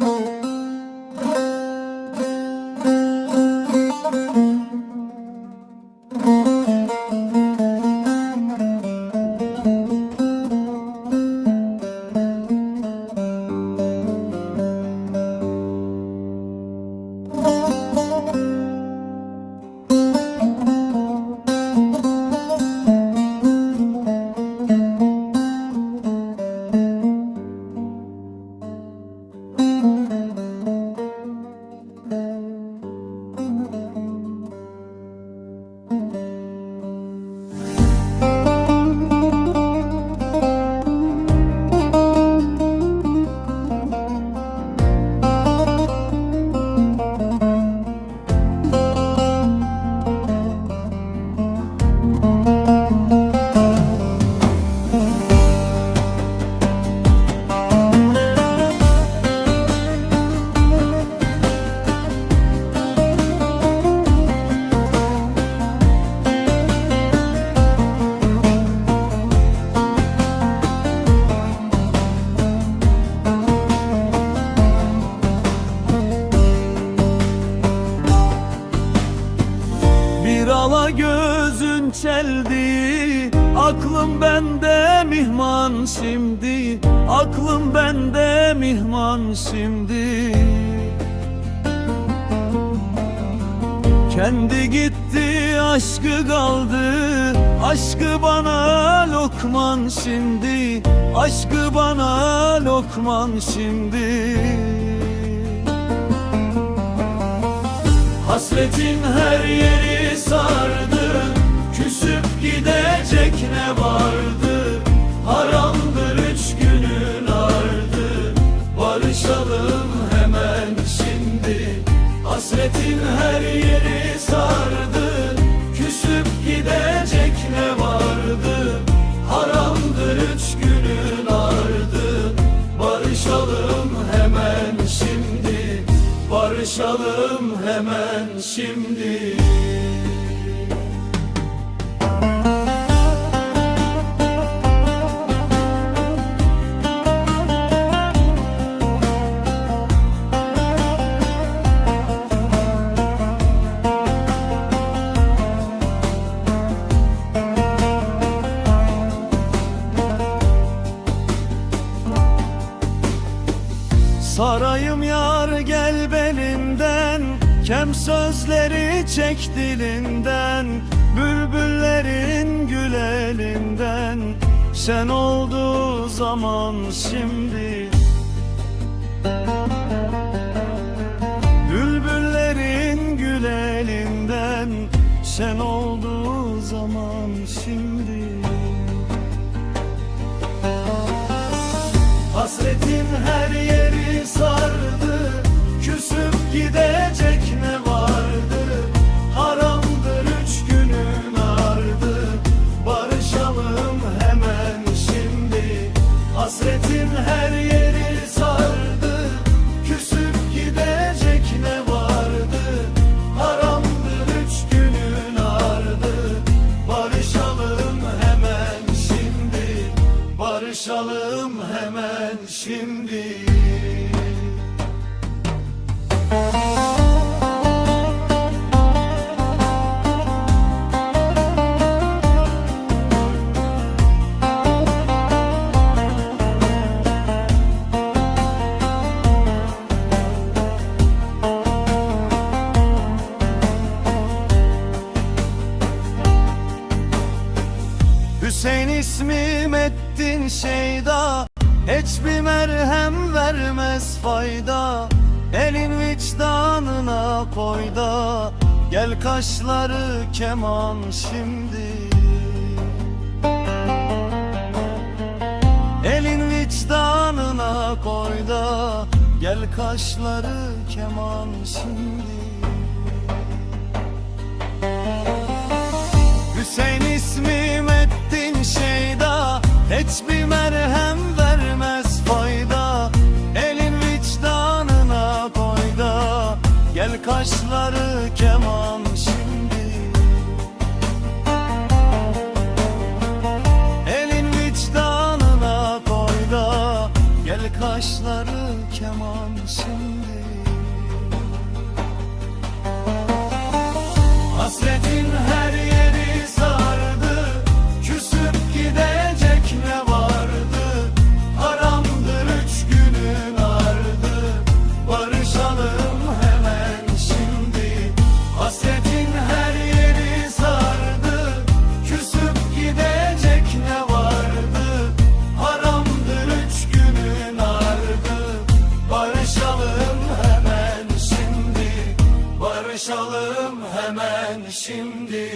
Oh. Çeldi. Aklım bende mihman şimdi Aklım bende mihman şimdi Kendi gitti aşkı kaldı. Aşkı bana lokman şimdi Aşkı bana lokman şimdi Hasretin her yeri sardı vardı Haramdır üç günün ardı. Barışalım hemen şimdi Hasretin her yeri sardı. Küsüp gidecek ne vardı? Haramdır üç günün ardı. Barışalım hemen şimdi Barışalım hemen şimdi Sarayım yar gel belinden. Kem sözleri çek dilinden. Bülbüllerin gül elinden. Şen oldu zaman şimdi. Bülbüllerin gül elinden. Şen oldu zaman şimdi Hasretin her yeri sardı Küsüp gidecek Hüseyin ismim ettin şeyda. Hiçbir merhem vermez fayda. Elin vicdanına koy da. Gel kaşları keman şimdi. Elin vicdanına koy da. Gel kaşları keman şimdi Hüseyin ismim ettin şeyda Hiçbir merhem vermez fayda Elin vicdanına koy da Gel kaşları keman Barışalım hemen şimdi